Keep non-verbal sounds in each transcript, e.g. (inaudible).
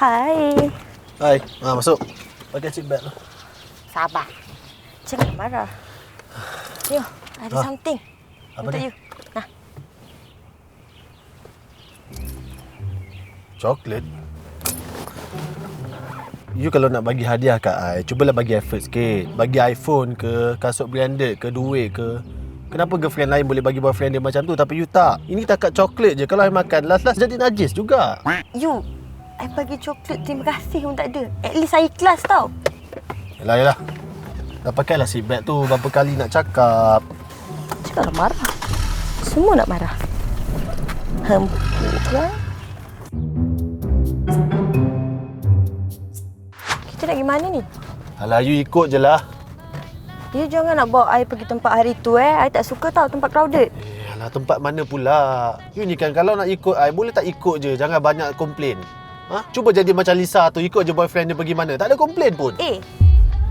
Hai. Hai, ha, masuk. Pakai seat belt tu. Sabar. Jangan marah. Yo, ada Ah. something. Apa Untuk dia? you. Nah, Coklat? You kalau nak bagi hadiah kat I, cubalah bagi effort sikit. Bagi iPhone ke, kasut branded ke, duit ke. Kenapa girlfriend lain boleh bagi boyfriend dia macam tu tapi you tak? Ini takat coklat je. Kalau I makan, last-last jadi najis juga. you. I bagi coklat terima kasih pun tak ada. At least saya ikhlas tau. Yalah, yalah. Dah pakailah seat belt tu. Berapa kali nak cakap. Cakaplah marah. Semua nak marah. Hempuk kan? Kita nak pergi mana ni? Alah, you ikut je lah. You jangan nak bawa I pergi tempat hari tu eh. I tak suka tau tempat crowded. Eh, alah, tempat mana pula? You ni kan kalau nak ikut I, boleh tak ikut je. Jangan banyak komplain. Ha? Cuba jadi macam Lisa tu, ikut je boyfriend dia pergi mana. Tak ada komplain pun. Eh,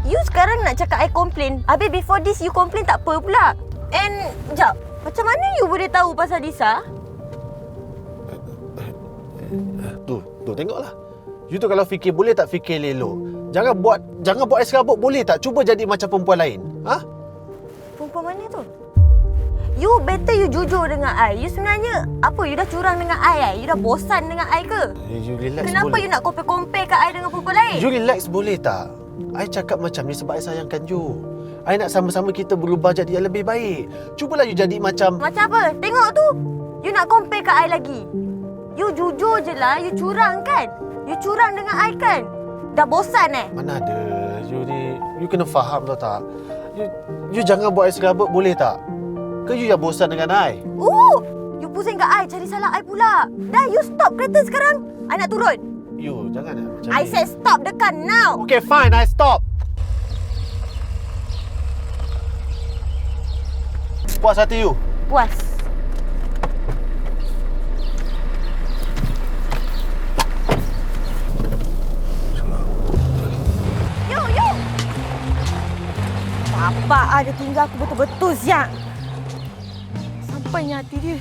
you sekarang nak cakap I complain. Habis before this you complain tak apa pula. And, jap. Macam mana you boleh tahu pasal Disa? Tu, tu tengoklah. You tu kalau fikir boleh tak fikir lelo. Jangan buat jangan buat ais rabuk boleh tak? Cuba jadi macam perempuan lain. Ha? Perempuan mana tu? You better you jujur dengan I. You sebenarnya apa? You dah curang dengan I eh? You dah bosan dengan I ke? Eh, You relax Kenapa boleh. you nak compare-compare kat I dengan perempuan lain? You relax boleh tak? I cakap macam ni sebab I sayangkan you. I nak sama-sama kita berubah jadi yang lebih baik. Cubalah you jadi macam Macam apa? Tengok tu. You nak compare kat I lagi. You jujur je lah. You curang kan? You curang dengan I kan? Dah bosan eh? mana ada. You ni you kena faham tau tak? You you jangan buat ais rabuk boleh tak? Ke you yang bosan dengan I? Oh, you pusing kat I cari salah I pula. Dah, you stop kereta sekarang. I nak turun. You jangan macam I ni. said stop dekat now. Okay, fine. I stop. Puas hati you. Puas. Yo, yo. Bapak ada tinggal aku betul-betul siap. Sampainya hati dia.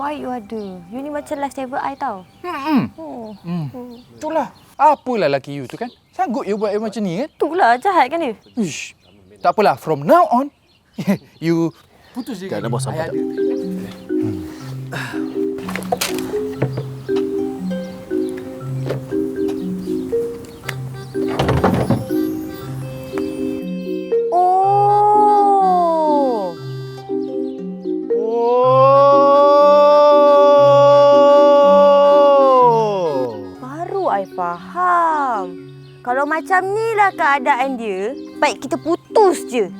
Baik you ada. You ni macam lifesaver I tau. Hmm. Oh. Hmm. Itulah. Apalah lelaki you tu kan? Sanggup you buat macam ni kan? Itulah jahat kan dia. Ish. Tak apalah. From now on, (laughs) you putus je. Jangan kan? bos sampai I tak- ada. I faham. Kalau macam ni lah keadaan dia, baik kita putus je.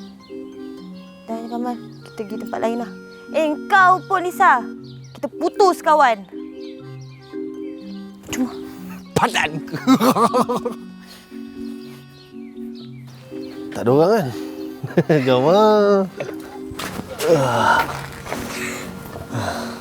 Dah, Kamal. Kita pergi tempat lain lah. Eh, kau pun Lisa. Kita putus kawan. Cuma. Padan. Tak ada orang kan? (laughs) Jom ah. (laughs)